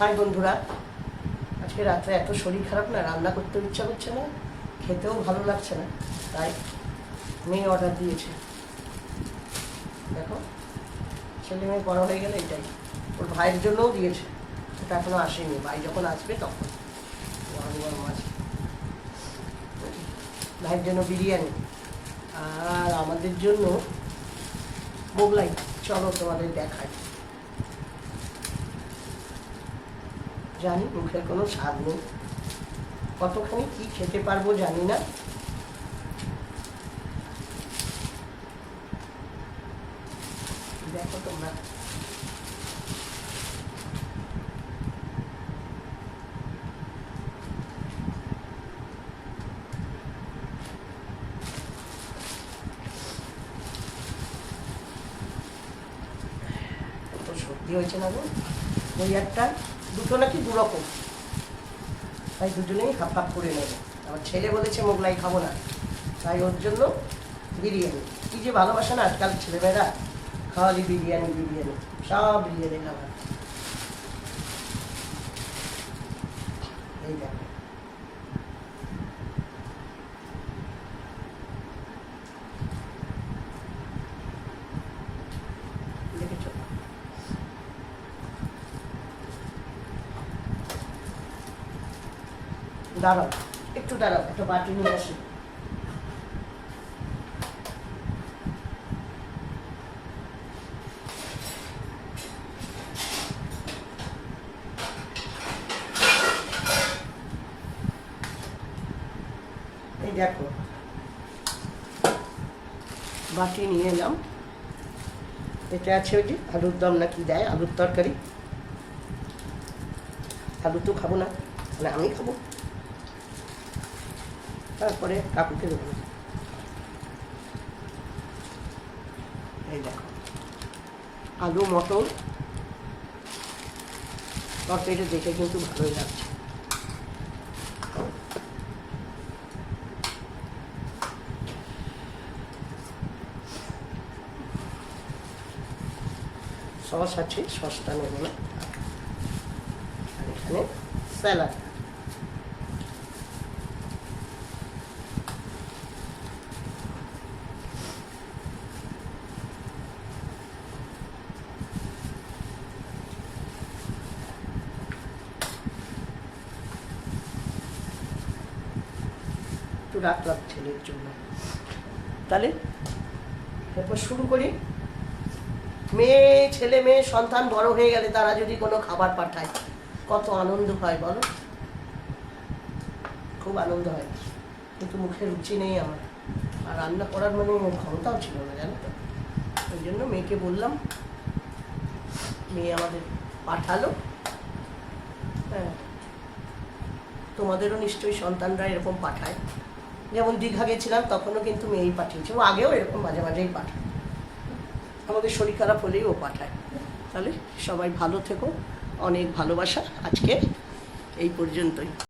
High বন্ধুরা, আজকে রাত্রে এত শরীর খারাপ না, রান্না করতেও ইচ্ছা করছে না, খেতেও ভালো লাগছে না, তাই মেয়ে অর্ডার দিয়েছে। দেখো, ছেলে মেয়ে বড় হয়ে গেলে এটাই, ওর ভাইয়ের জন্যও দিয়েছে এটা এখনও আসেনি, ভাই যখন আসবে তখন। আছে ভাইয়ের জন্য বিরিয়ানি। আর আমাদের জন্য মোগলাই। চলো তোমাদের দেখায় জানি, মুখের কোনো স্বাদ নেই। কতখানি কি খেতে পারব জানি না। দেখো তোমরা। কত হয়েছে না গো? ওই একটা দুটো নাকি দু রকম। তাই দুজনেই হাফ হাফ করে নেবে। আমার ছেলে বলেছে, মোগলাই খাব না। তাই ওর জন্য বিরিয়ানি। কি যে ভালোবাসে না আজকাল ছেলেমেয়েরা। খাওয়ালি বিরিয়ানি বিরিয়ানি। সব বিরিয়ানি খাবার এই দাঁড়াও, একটু দাঁড়াও, একটা বাটি নিয়ে আসি। এই দেখো, বাটি নিয়ে এলাম। এটা আছে ওই যে আলুর দম না কি দেয়, আলুর তরকারি। আলু তো খাব না মানে আমি খাব। তারপরে কাকুকে দেবো এই দেখো। আলু, মটর, তরকারিটা দেখে কিন্তু ভালোই লাগছে। সস আছে, সসটা নেব না। এখানে স্যালাড। একটু রাখলাম ছেলের জন্য। তাহলে এরপর শুরু করি। মেয়ে, ছেলে, মেয়ে, সন্তান বড় হয়ে গেলে তারা যদি কোনো খাবার পাঠায়, কত আনন্দ হয় বলো? খুব আনন্দ হয়। কিন্তু মুখে রুচি নেই আমার। আর রান্না করার মানে ক্ষমতাও ছিল না, জানো তো? ওই জন্য মেয়েকে বললাম, মেয়ে আমাদের পাঠালো। হ্যাঁ। তোমাদেরও নিশ্চয়ই সন্তানরা এরকম পাঠায়। যেমন দীঘা গেছিলাম, তখনও কিন্তু মেয়েই পাঠিয়েছে। ও আগেও এরকম মাঝে মাঝেই পাঠায়। আমাদের শরীর খারাপ হলেই ও পাঠায়। তাহলে সবাই ভালো থেকো। অনেক ভালোবাসা আজকে এই পর্যন্তই।